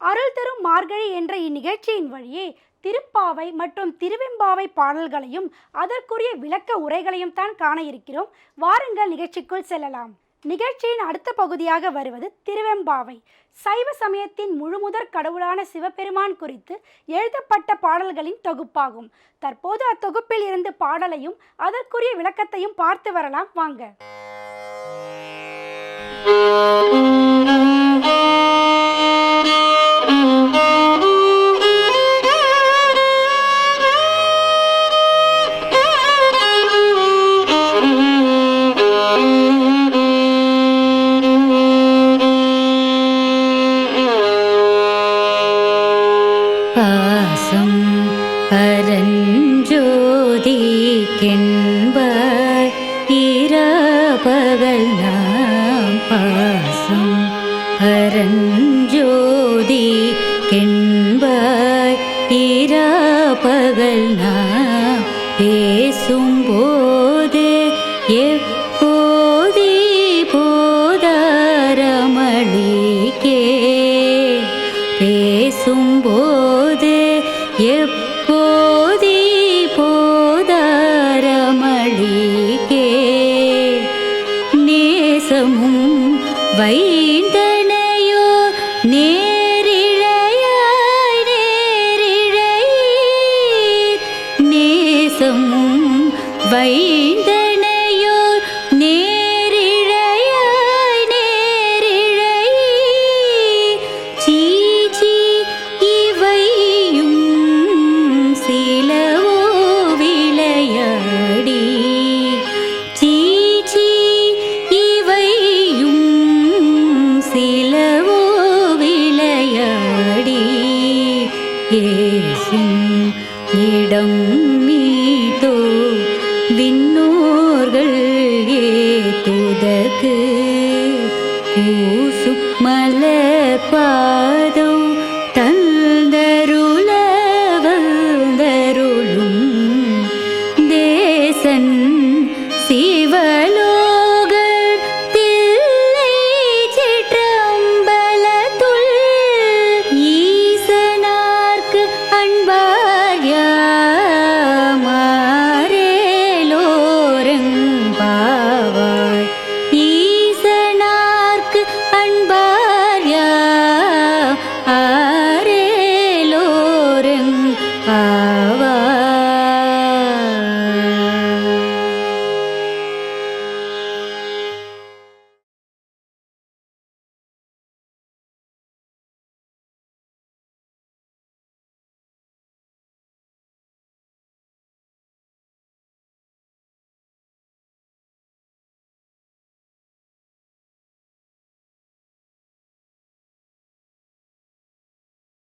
அருள் தரும் மார்கழி என்ற இந்நிகழ்ச்சியின் வழியே திருப்பாவை மற்றும் திருவெம்பாவை பாடல்களையும் அதற்குரிய விளக்க உரைகளையும் தான் காண இருக்கிறோம். வாருங்கள் நிகழ்ச்சிக்குள் செல்லலாம். நிகழ்ச்சியின் அடுத்த பகுதியாக வருவது திருவெம்பாவை. சைவ சமயத்தின் முழுமுதற் கடவுளான சிவபெருமான் குறித்து எழுதப்பட்ட பாடல்களின் தொகுப்பாகும். தற்போது அத்தொகுப்பில் இருந்து பாடலையும் அதற்குரிய விளக்கத்தையும் பார்த்து வரலாம். வாங்க. பரஞ்சோதி கெண்பாய் இரபகல் நாம் பாசம் பரஞ்சோதி கெண்பாய் இரபகல் நாம் பேசும்போது எப்போதி போதாரமளிக்கே. பேசும்போது நேசமும் வைந்தனையோர் நேரிழைய நேரிழை சீச்சி இவையும் சிலவோ விளையாடி. சீச்சி இவையும் சிலவோ விளையாடி. ஏசும் இடம் விண்ணோர்கள் ஏத்துதற்கு. கூசும் மலர் பாதம்